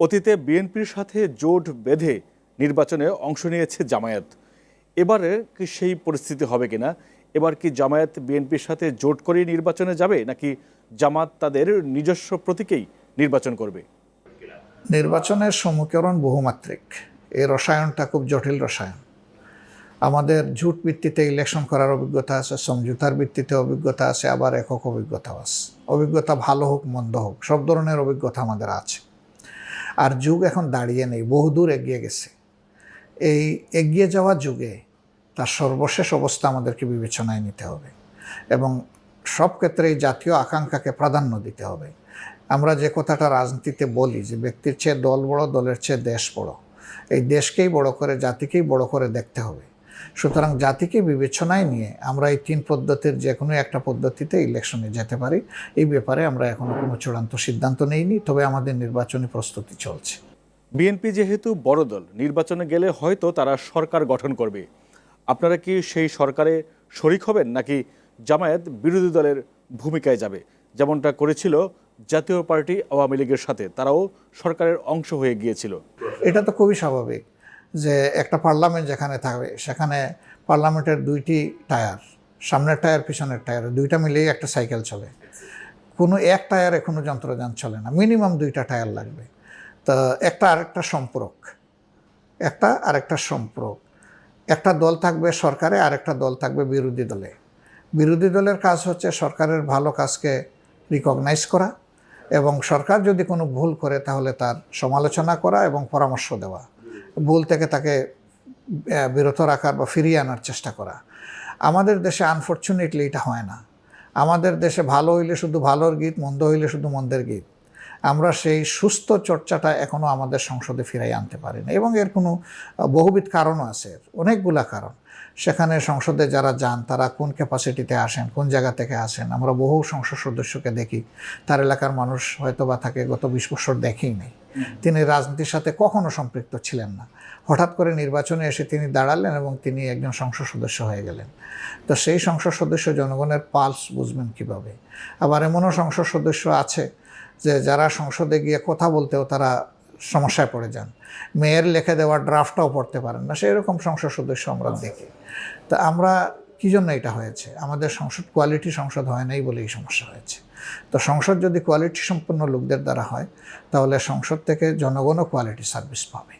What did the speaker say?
অতীতে বিএনপির সাথে জোট বেঁধে নির্বাচনে অংশ নিয়েছে জামায়াত। এবারে কি সেই পরিস্থিতি হবে কিনা? এবার কি জামায়াত বিএনপির সাথে জোট করে নির্বাচনে যাবে, নাকি জামাত তাদের নিজস্ব প্রতীকেই নির্বাচন করবে? নির্বাচনের সমীকরণ বহুমাত্রিক। এই রসায়নটা খুব জটিল রসায়ন। আমাদের জুট ভিত্তিতে ইলেকশন করার অভিজ্ঞতা আছে, সমঝোতার ভিত্তিতে অভিজ্ঞতা আছে, আবার একক অভিজ্ঞতাও আছে। অভিজ্ঞতা ভালো হোক, মন্দ হোক, সব ধরনের অভিজ্ঞতা আমাদের আছে। আর যুগ এখন দাঁড়িয়ে নেই বহুদূর এগিয়ে গেছে। এই এগিয়ে যাওয়া যুগে তার সর্বশেষ অবস্থা আমাদেরকে বিবেচনায় নিতে হবে এবং সব ক্ষেত্রে এই জাতীয় আকাঙ্ক্ষাকে প্রাধান্য দিতে হবে। আমরা যে কথাটা রাজনীতিতে বলি যে ব্যক্তির চেয়ে দল বড়, দলের চেয়ে দেশ বড়, এই দেশকেই বড় করে, জাতিকেই বড় করে দেখতে হবে। সুতরাং জাতিকে বিবেচনায় নিয়ে আমরা এই তিন পদ্ধতির যে কোনো একটা পদ্ধতিতে ইলেকশনে যেতে পারি। এই ব্যাপারে আমরা এখনও কোনো চূড়ান্ত সিদ্ধান্ত নেইনি তবে আমাদের নির্বাচনী প্রস্তুতি চলছে। বিএনপি যেহেতু বড় দল নির্বাচনে গেলে হয়তো তারা সরকার গঠন করবে। আপনারা কি সেই সরকারে শরিক হবেন নাকি জামায়াত বিরোধী দলের ভূমিকায় যাবে? যেমনটা করেছিল জাতীয় পার্টি আওয়ামী লীগের সাথে তারাও সরকারের অংশ হয়ে গিয়েছিল। এটা তো খুবই স্বাভাবিক। যে একটা পার্লামেন্ট যেখানে থাকবে, সেখানে পার্লামেন্টের দুইটি টায়ার, সামনের টায়ার, পিছনের টায়ার, দুইটা মিলেই একটা সাইকেল চলে। কোনো এক টায়ারে কোনো যন্ত্রযান চলে না মিনিমাম দুইটা টায়ার লাগবে। তা একটা আরেকটা সম্পর্ক, একটা আরেকটা সম্পর্ক। একটা দল থাকবে সরকারে, আরেকটা দল থাকবে বিরোধী দলে। বিরোধী দলের কাজ হচ্ছে সরকারের ভালো কাজকে রিকগনাইজ করা এবং সরকার যদি কোনো ভুল করে তাহলে তার সমালোচনা করা এবং পরামর্শ দেওয়া। ভুল থেকে তাকে বিরত রাখার বা ফিরিয়ে আনার চেষ্টা করা। আমাদের দেশে আনফর্চুনেটলি এটা হয় না। আমাদের দেশে ভালো হইলে শুধু ভালোর গীত, মন্দ হইলে শুধু মন্দের গীত। আমরা সেই সুস্থ চর্চাটা এখনও আমাদের সংসদে ফিরাই আনতে পারি না এবং এর কোনো বহুবিধ কারণও আছে। অনেকগুলা কারণ। সেখানে সংসদে যারা যান তারা কোন ক্যাপাসিটিতে আসেন কোন জায়গা থেকে আসেন আমরা বহু সংসদ সদস্যকে দেখি। তার এলাকার মানুষ হয়তো বা তাকে গত বিশ বছর দেখেই নেই। তিনি রাজনীতির সাথে কখনো সম্পৃক্ত ছিলেন না। হঠাৎ করে নির্বাচনে এসে তিনি দাঁড়ালেন এবং তিনি একজন সংসদ সদস্য হয়ে গেলেন। তো সেই সংসদ সদস্য জনগণের পালস বুঝবেন কীভাবে? আবার এমনও সংসদ সদস্য আছে যে যারা সংসদে গিয়ে কথা বলতেও তারা সমস্যায় পড়ে যান। মেয়ের লেখে দেওয়া ড্রাফটটাও পড়তে পারেন না সেই রকম সংসদ সদস্য আমরা দেখি। তা আমরা কী জন্য এটা হয়েছে? আমাদের সংসদ কোয়ালিটি সংসদ হয় নাই বলে এই সমস্যা হয়েছে। তো সংসদ যদি কোয়ালিটি সম্পন্ন লোকদের দ্বারা হয় তাহলে সংসদ থেকে জনগণও কোয়ালিটি সার্ভিস পাবে।